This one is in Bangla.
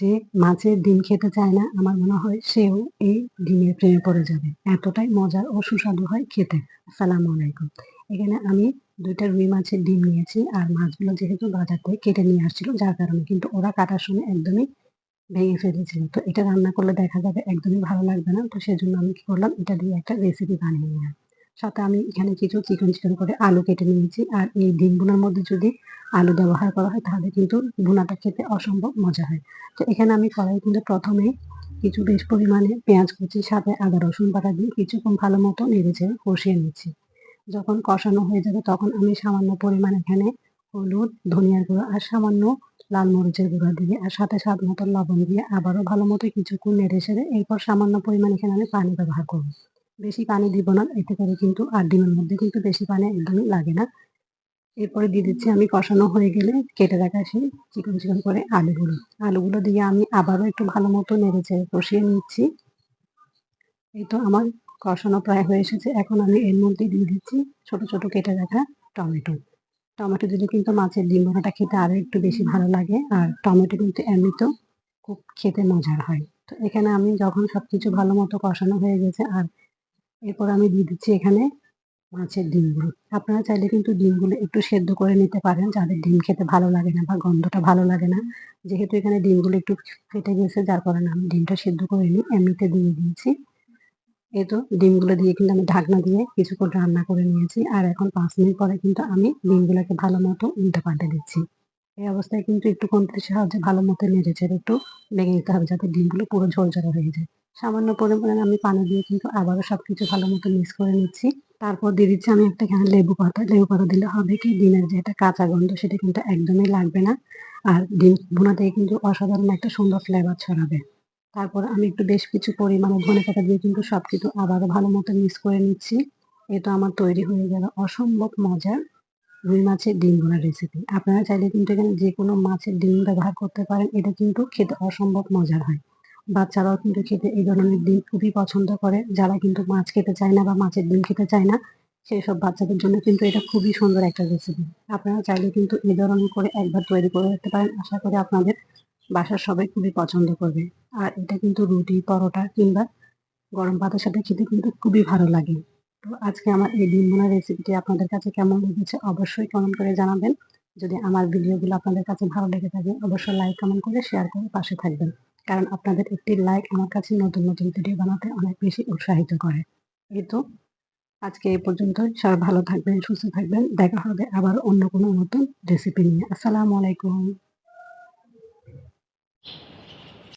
যে মাছের ডিম খেতে চায় না, আমার মনে হয় সেও এই ডিমের প্রেমে পড়ে যাবে। এতটাই মজার ও সুস্বাদু হয় খেতে। আসসালামু আলাইকুম। এখানে আমি দুইটা রুই মাছের ডিম নিয়েছি আর মাছগুলো যেহেতু বাজার থেকে কেটে নিয়ে আসছিল, যার কারণে কিন্তু ওরা কাটার সময় একদমই ভেঙে ফেলেছিল। তো এটা রান্না করলে দেখা যাবে একদমই ভালো লাগবে না। তো সেজন্য আমি কি করলাম, এটা দিয়ে একটা রেসিপি বানিয়ে নিলাম। সাথে আমি এখানে কিছু চিকন চিকন করে আলু কেটে নিয়েছি। আর এই ডিম বোনার মধ্যে যদি আলু ব্যবহার করা হয়, তাহলে কিন্তু বোনাটা খেতে অসম্ভব মজা হয়। তো এখানে আমি কড়াই কিন্তু প্রথমে কিছু বেশ পরিমাণে পেঁয়াজ কুচি, সাথে আদা, রসুন বাটা দিয়ে কিছুক্ষণ ভালো মতো নেড়েছে কষিয়ে নিচ্ছি। যখন কষানো হয়ে যাবে, তখন আমি সামান্য পরিমাণ এখানে হলুদ, ধনিয়ার গুঁড়ো আর সামান্য লাল মরিচের গুঁড়া দিয়ে আর সাথে স্বাদ মতো লবণ দিয়ে আবারও ভালো মতো কিছুক্ষণ নেড়ে সেড়ে এরপর সামান্য পরিমাণ এখানে আমি পানি ব্যবহার করব। বেশি পানি দিব না, এতে করে কিন্তু আর ডিমের মধ্যে কিন্তু বেশি পানি একদমই লাগে না। এরপরে দিয়ে দিচ্ছি আমি কষানো হয়ে গেলে কেটে রাখা সেই চিকন চিকন করে আলুগুলো। আলুগুলো দিয়ে আমি আবারও একটু ভালো মতো নেড়ে চেড়ে কষিয়ে নিচ্ছি। এই তো আমার কষানো প্রায় হয়ে এসেছে। এখন আমি এর মধ্যে দিয়ে দিচ্ছি ছোট ছোট কেটে রাখা টমেটো। টমেটো দিলে কিন্তু মাছের ডিম ভরাটা খেতে আরও একটু বেশি ভালো লাগে আর টমেটো কিন্তু এমনিতেও খুব খেতে মজার হয়। তো এখানে আমি যখন সবকিছু ভালো মতো কষানো হয়ে গেছে আর এরপর আমি দিয়ে দিচ্ছি এখানে মাছের ডিমগুলো। আপনারা চাইলে কিন্তু ডিমগুলো একটু সেদ্ধ করে নিতে পারেন, যাদের ডিম খেতে ভালো লাগে না বা গন্ধটা ভালো লাগে না। যেহেতু এখানে ডিমগুলো একটু ফেটে গেছে যার কারণে আমি ডিমটা সেদ্ধ করে নিই, এমনিতে দিয়ে দিয়েছি। এই তো ডিমগুলো দিয়ে কিন্তু আমি ঢাকনা দিয়ে কিছুক্ষণ রান্না করে নিয়েছি। আর এখন পাঁচ মিনিট পরে কিন্তু আমি ডিমগুলোকে ভালো মতো উল্টে পাল্টে দিচ্ছি। এই অবস্থায় কিন্তু একটু কন্ট্রির সাহায্যে ভালো মতো নেড়ে চেড়ে একটু লেগে নিতে হবে যাতে ডিমগুলো পুরো ঝরঝরে হয়ে যায়। সামান্য পরিমাণে আমি পানি দিয়ে কিন্তু আবারও সবকিছু ভালো মতো মিক্স করে নিচ্ছি। তারপর দিয়ে দিচ্ছি আমি একটা এখানে লেবু পাতা। লেবু পাতা দিলে হবে কি? ডিমের যে একটা কাঁচা গন্ধ সেটা কিন্তু একদমই লাগবে না। আর ডিম ভুনা থেকে কিন্তু অসাধারণ একটা সুন্দর ফ্লেভার ছড়াবে। তারপর আমি একটু বেশ কিছু পরিমাণে ধনে পাতা দিয়ে কিন্তু সব কিছু আবারও ভালো মতো মিক্স করে নিচ্ছি। এটা আমার তৈরি হয়ে গেল অসম্ভব মজার রুই মাছের ডিম ভুনা রেসিপি আপনারা চাইলে কিন্তু এখানে যে কোনো মাছের ডিম ব্যবহার করতে পারেন, এটা কিন্তু খেতে অসম্ভব মজার হয়। বাচ্চারাও কিন্তু খেতে এই ধরনের ডিম খুবই পছন্দ করে। যারা কিন্তু মাছ খেতে চায় না বা মাছের ডিম খেতে চায় না সেই সব বাচ্চাদের জন্য কিন্তু এটা খুবই সুন্দর একটা রেসিপি আপনারা চাইলে কিন্তু এই ধরনের করে একবার তৈরি করে রাখতে পারেন। আশা করি আপনাদের বাসার সবাই খুবই পছন্দ করবে। আর এটা কিন্তু রুটি, পরোটা কিংবা গরম ভাতের সাথে খেতে কিন্তু খুবই ভালো লাগে। তো আজকে আমার এই ডিম বোনা রেসিপিটি আপনাদের কাছে কেমন লেগেছে অবশ্যই কমেন্ট করে জানাবেন। যদি আমার ভিডিওগুলো আপনাদের কাছে ভালো লেগে থাকে, অবশ্যই লাইক কমেন্ট করে শেয়ার করে পাশে থাকবেন। কারণ আপনাদের একটি লাইক আমার কাছে নতুন নতুন ভিডিও বানাতে অনেক বেশি উৎসাহিত করে। এই তো, আজকে এই পর্যন্ত সবাই ভালো থাকবেন, সুস্থ থাকবেন। দেখা হবে আবার অন্য কোনো নতুন রেসিপি নিয়ে। আসসালামু আলাইকুম।